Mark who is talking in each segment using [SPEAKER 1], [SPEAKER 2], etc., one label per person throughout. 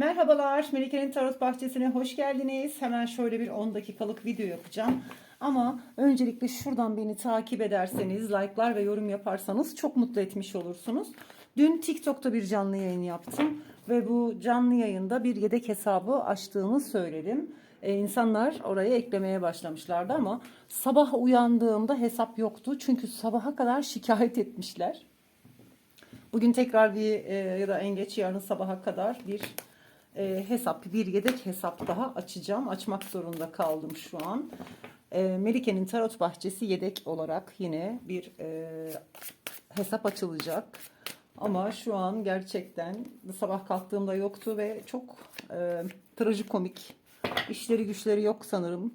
[SPEAKER 1] Merhabalar, Melike'nin Tarot Bahçesi'ne hoş geldiniz. Hemen şöyle bir 10 dakikalık video yapacağım. Ama öncelikle şuradan beni takip ederseniz, like'lar ve yorum yaparsanız çok mutlu etmiş olursunuz. Dün TikTok'ta bir canlı yayın yaptım ve bu canlı yayında bir yedek hesabı açtığımı söyledim. Ee, insanlar oraya eklemeye başlamışlardı ama sabah uyandığımda hesap yoktu. Çünkü sabaha kadar şikayet etmişler. Bugün tekrar bir e, ya da en geç yarın sabaha kadar bir e, hesap, bir yedek hesap daha açacağım. Açmak zorunda kaldım şu an. E, Melike'nin Tarot Bahçesi yedek olarak yine bir e, hesap açılacak. Ama şu an gerçekten sabah kalktığımda yoktu ve çok e, trajikomik işleri güçleri yok sanırım.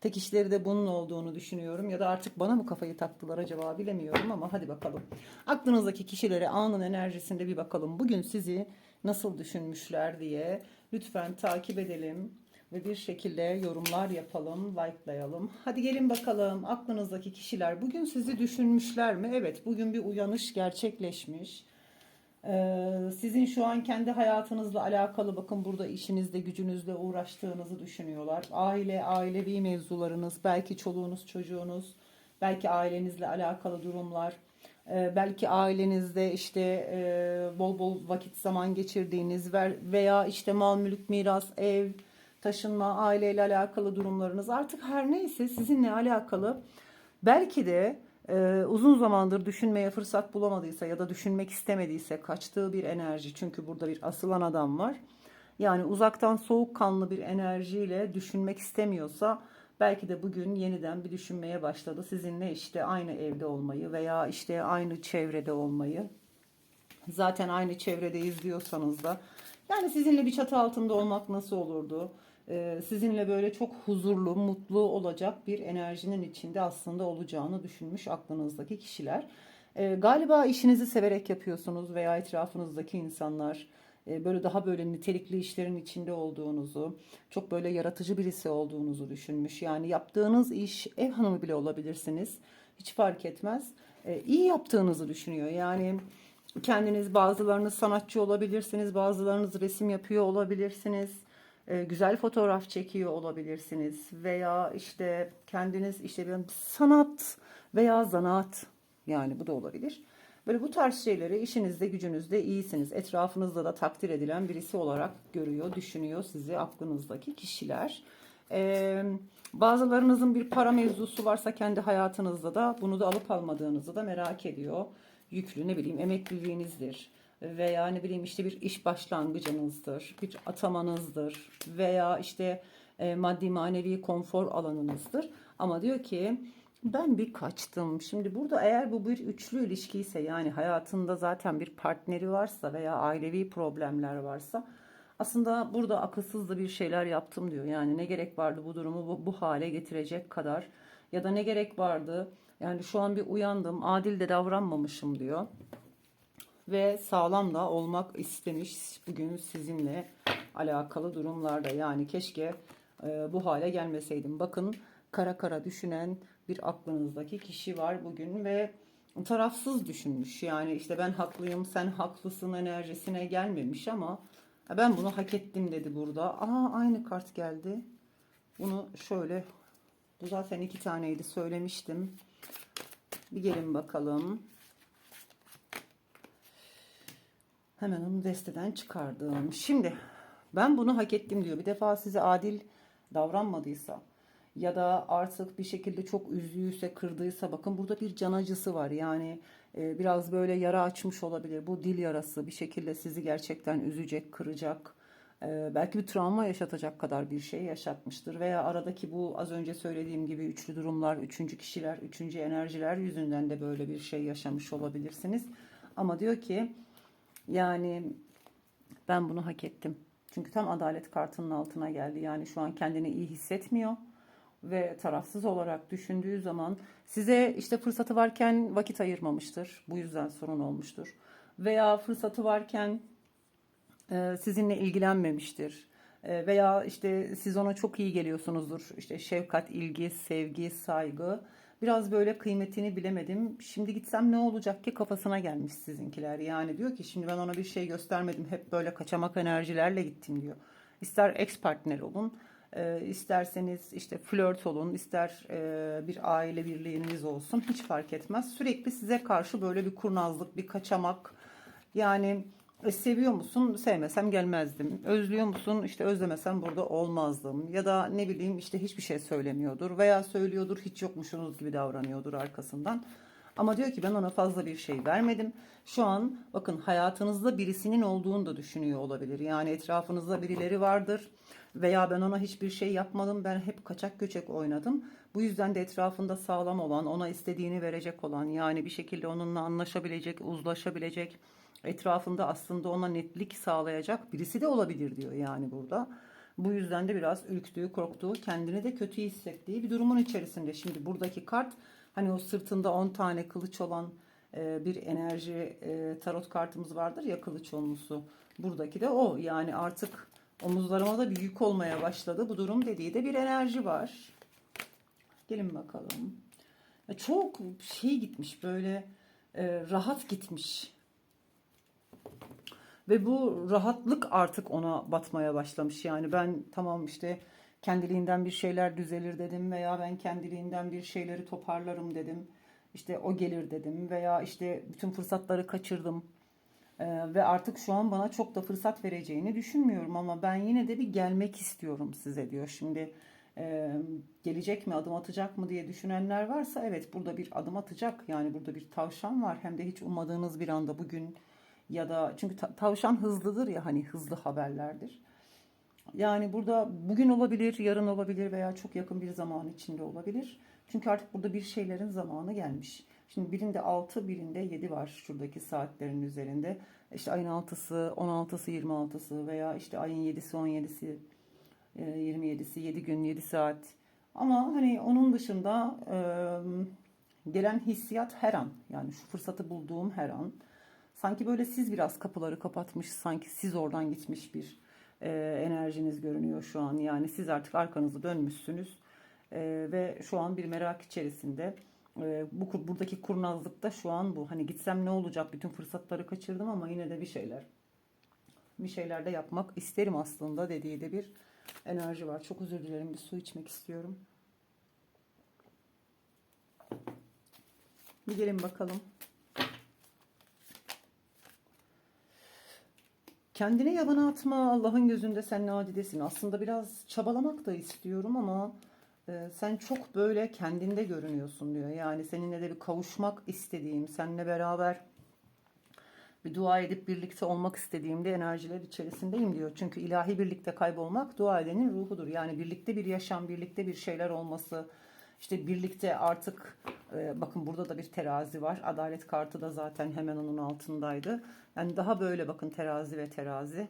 [SPEAKER 1] Tek işleri de bunun olduğunu düşünüyorum. Ya da artık bana mı kafayı taktılar acaba bilemiyorum ama hadi bakalım. Aklınızdaki kişilere anın enerjisinde bir bakalım. Bugün sizi nasıl düşünmüşler diye lütfen takip edelim. Ve bir şekilde yorumlar yapalım, likelayalım. Hadi gelin bakalım aklınızdaki kişiler bugün sizi düşünmüşler mi? Evet bugün bir uyanış gerçekleşmiş. Ee, sizin şu an kendi hayatınızla alakalı bakın burada işinizde gücünüzle uğraştığınızı düşünüyorlar. Aile, ailevi mevzularınız, belki çoluğunuz, çocuğunuz, belki ailenizle alakalı durumlar, belki ailenizde işte e, bol bol vakit zaman geçirdiğiniz veya işte mal mülk, miras, ev, taşınma, aileyle alakalı durumlarınız. Artık her neyse sizinle alakalı. Belki de e, uzun zamandır düşünmeye fırsat bulamadıysa ya da düşünmek istemediyse kaçtığı bir enerji. Çünkü burada bir asılan adam var. Yani uzaktan soğukkanlı bir enerjiyle düşünmek istemiyorsa belki de bugün yeniden bir düşünmeye başladı. Sizinle işte aynı evde olmayı veya işte aynı çevrede olmayı. Zaten aynı çevredeyiz diyorsanız da yani sizinle bir çatı altında olmak nasıl olurdu? Ee, sizinle böyle çok huzurlu, mutlu olacak bir enerjinin içinde aslında olacağını düşünmüş aklınızdaki kişiler. Ee, galiba işinizi severek yapıyorsunuz veya etrafınızdaki insanlar böyle daha böyle nitelikli işlerin içinde olduğunuzu, çok böyle yaratıcı birisi olduğunuzu düşünmüş. Yani yaptığınız iş ev hanımı bile olabilirsiniz. Hiç fark etmez. E, iyi yaptığınızı düşünüyor. Yani kendiniz bazılarınız sanatçı olabilirsiniz, bazılarınız resim yapıyor olabilirsiniz. e, güzel fotoğraf çekiyor olabilirsiniz veya işte kendiniz işte bir sanat veya zanaat yani bu da olabilir. Böyle bu tarz şeyleri işinizde gücünüzde iyisiniz. Etrafınızda da takdir edilen birisi olarak görüyor, düşünüyor sizi aklınızdaki kişiler. Ee, bazılarınızın bir para mevzusu varsa kendi hayatınızda da bunu da alıp almadığınızı da merak ediyor. Yüklü ne bileyim emekliliğinizdir veya ne bileyim işte bir iş başlangıcınızdır, bir atamanızdır veya işte e, maddi manevi konfor alanınızdır. Ama diyor ki ben bir kaçtım. Şimdi burada eğer bu bir üçlü ilişkiyse yani hayatında zaten bir partneri varsa veya ailevi problemler varsa aslında burada akılsız da bir şeyler yaptım diyor. Yani ne gerek vardı bu durumu bu, bu hale getirecek kadar ya da ne gerek vardı yani şu an bir uyandım adil de davranmamışım diyor. Ve sağlam da olmak istemiş bugün sizinle alakalı durumlarda. Yani keşke e, bu hale gelmeseydim. Bakın kara kara düşünen bir aklınızdaki kişi var bugün ve tarafsız düşünmüş. Yani işte ben haklıyım, sen haklısın enerjisine gelmemiş ama ben bunu hak ettim dedi burada. Aa aynı kart geldi. Bunu şöyle bu zaten iki taneydi söylemiştim. Bir gelin bakalım. Hemen onu desteden çıkardım. Şimdi ben bunu hak ettim diyor. Bir defa size adil davranmadıysa ya da artık bir şekilde çok üzdüyse, kırdıysa bakın burada bir can acısı var. Yani e, biraz böyle yara açmış olabilir. Bu dil yarası bir şekilde sizi gerçekten üzecek, kıracak. e, belki bir travma yaşatacak kadar bir şey yaşatmıştır. Veya aradaki bu az önce söylediğim gibi üçlü durumlar, üçüncü kişiler, üçüncü enerjiler yüzünden de böyle bir şey yaşamış olabilirsiniz. Ama diyor ki yani ben bunu hak ettim. Çünkü tam adalet kartının altına geldi. Yani şu an kendini iyi hissetmiyor ve tarafsız olarak düşündüğü zaman size işte fırsatı varken vakit ayırmamıştır. Bu yüzden sorun olmuştur. Veya fırsatı varken e, sizinle ilgilenmemiştir. E, veya işte siz ona çok iyi geliyorsunuzdur. İşte şefkat, ilgi, sevgi, saygı Biraz böyle kıymetini bilemedim. Şimdi gitsem ne olacak ki kafasına gelmiş sizinkiler. Yani diyor ki şimdi ben ona bir şey göstermedim. Hep böyle kaçamak enerjilerle gittim diyor. İster ex partner olun, e, isterseniz işte flört olun, ister e, bir aile birliğiniz olsun hiç fark etmez. Sürekli size karşı böyle bir kurnazlık, bir kaçamak. Yani e, seviyor musun? Sevmesem gelmezdim. Özlüyor musun? İşte özlemesem burada olmazdım. Ya da ne bileyim işte hiçbir şey söylemiyordur veya söylüyordur hiç yokmuşsunuz gibi davranıyordur arkasından. Ama diyor ki ben ona fazla bir şey vermedim. Şu an bakın hayatınızda birisinin olduğunu da düşünüyor olabilir. Yani etrafınızda birileri vardır veya ben ona hiçbir şey yapmadım. Ben hep kaçak göçek oynadım. Bu yüzden de etrafında sağlam olan, ona istediğini verecek olan, yani bir şekilde onunla anlaşabilecek, uzlaşabilecek, etrafında aslında ona netlik sağlayacak birisi de olabilir diyor yani burada. Bu yüzden de biraz ürktüğü, korktuğu, kendini de kötü hissettiği bir durumun içerisinde. Şimdi buradaki kart hani o sırtında 10 tane kılıç olan e, bir enerji e, tarot kartımız vardır ya kılıç olmusu. Buradaki de o yani artık omuzlarıma da bir yük olmaya başladı. Bu durum dediği de bir enerji var. Gelin bakalım. Ya çok şey gitmiş böyle e, rahat gitmiş. Ve bu rahatlık artık ona batmaya başlamış. Yani ben tamam işte kendiliğinden bir şeyler düzelir dedim veya ben kendiliğinden bir şeyleri toparlarım dedim. İşte o gelir dedim veya işte bütün fırsatları kaçırdım. Ee, ve artık şu an bana çok da fırsat vereceğini düşünmüyorum ama ben yine de bir gelmek istiyorum size diyor. Şimdi e, gelecek mi adım atacak mı diye düşünenler varsa evet burada bir adım atacak. Yani burada bir tavşan var hem de hiç ummadığınız bir anda bugün ya da çünkü ta- tavşan hızlıdır ya hani hızlı haberlerdir. Yani burada bugün olabilir, yarın olabilir veya çok yakın bir zaman içinde olabilir. Çünkü artık burada bir şeylerin zamanı gelmiş. Şimdi birinde 6, birinde 7 var şuradaki saatlerin üzerinde. İşte ayın 6'sı, 16'sı, 26'sı veya işte ayın 7'si, 17'si, e, 27'si, 7 gün, 7 saat. Ama hani onun dışında e, gelen hissiyat her an. Yani şu fırsatı bulduğum her an. Sanki böyle siz biraz kapıları kapatmış, sanki siz oradan gitmiş bir e, enerjiniz görünüyor şu an. Yani siz artık arkanızı dönmüşsünüz e, ve şu an bir merak içerisinde. E, bu buradaki kurnazlık da şu an bu. Hani gitsem ne olacak? Bütün fırsatları kaçırdım ama yine de bir şeyler bir şeyler de yapmak isterim aslında dediği de bir enerji var. Çok özür dilerim. Bir su içmek istiyorum. Bir gelin bakalım. Kendine yabana atma. Allah'ın gözünde sen nadidesin. Aslında biraz çabalamak da istiyorum ama sen çok böyle kendinde görünüyorsun diyor. Yani seninle de bir kavuşmak istediğim, seninle beraber bir dua edip birlikte olmak istediğimde enerjiler içerisindeyim diyor. Çünkü ilahi birlikte kaybolmak dua edenin ruhudur. Yani birlikte bir yaşam, birlikte bir şeyler olması, işte birlikte artık bakın burada da bir terazi var. Adalet kartı da zaten hemen onun altındaydı. Yani daha böyle bakın terazi ve terazi.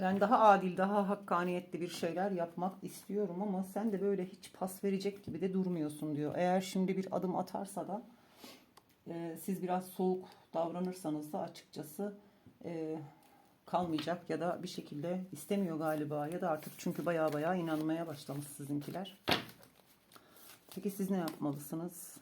[SPEAKER 1] Yani daha adil, daha hakkaniyetli bir şeyler yapmak istiyorum ama sen de böyle hiç pas verecek gibi de durmuyorsun diyor. Eğer şimdi bir adım atarsa da e, siz biraz soğuk davranırsanız da açıkçası e, kalmayacak ya da bir şekilde istemiyor galiba ya da artık çünkü baya baya inanmaya başlamış sizinkiler. Peki siz ne yapmalısınız?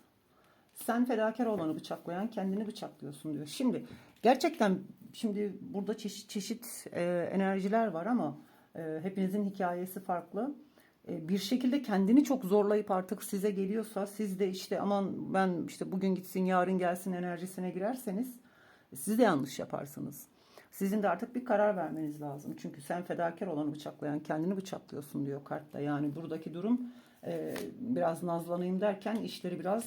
[SPEAKER 1] Sen fedakar olanı bıçaklayan kendini bıçaklıyorsun diyor. Şimdi gerçekten şimdi burada çeşit çeşit e, enerjiler var ama e, hepinizin hikayesi farklı. E, bir şekilde kendini çok zorlayıp artık size geliyorsa siz de işte aman ben işte bugün gitsin yarın gelsin enerjisine girerseniz siz de yanlış yaparsınız. Sizin de artık bir karar vermeniz lazım. Çünkü sen fedakar olanı bıçaklayan kendini bıçaklıyorsun diyor kartta. Yani buradaki durum e, biraz nazlanayım derken işleri biraz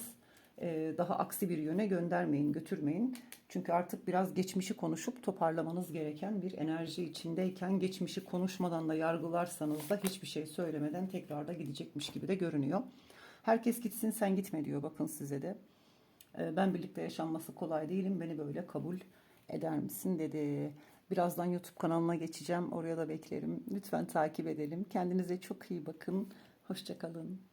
[SPEAKER 1] daha aksi bir yöne göndermeyin, götürmeyin. Çünkü artık biraz geçmişi konuşup toparlamanız gereken bir enerji içindeyken geçmişi konuşmadan da yargılarsanız da hiçbir şey söylemeden tekrar da gidecekmiş gibi de görünüyor. Herkes gitsin sen gitme diyor bakın size de. E, ben birlikte yaşanması kolay değilim beni böyle kabul eder misin dedi. Birazdan YouTube kanalına geçeceğim oraya da beklerim. Lütfen takip edelim. Kendinize çok iyi bakın. Hoşçakalın.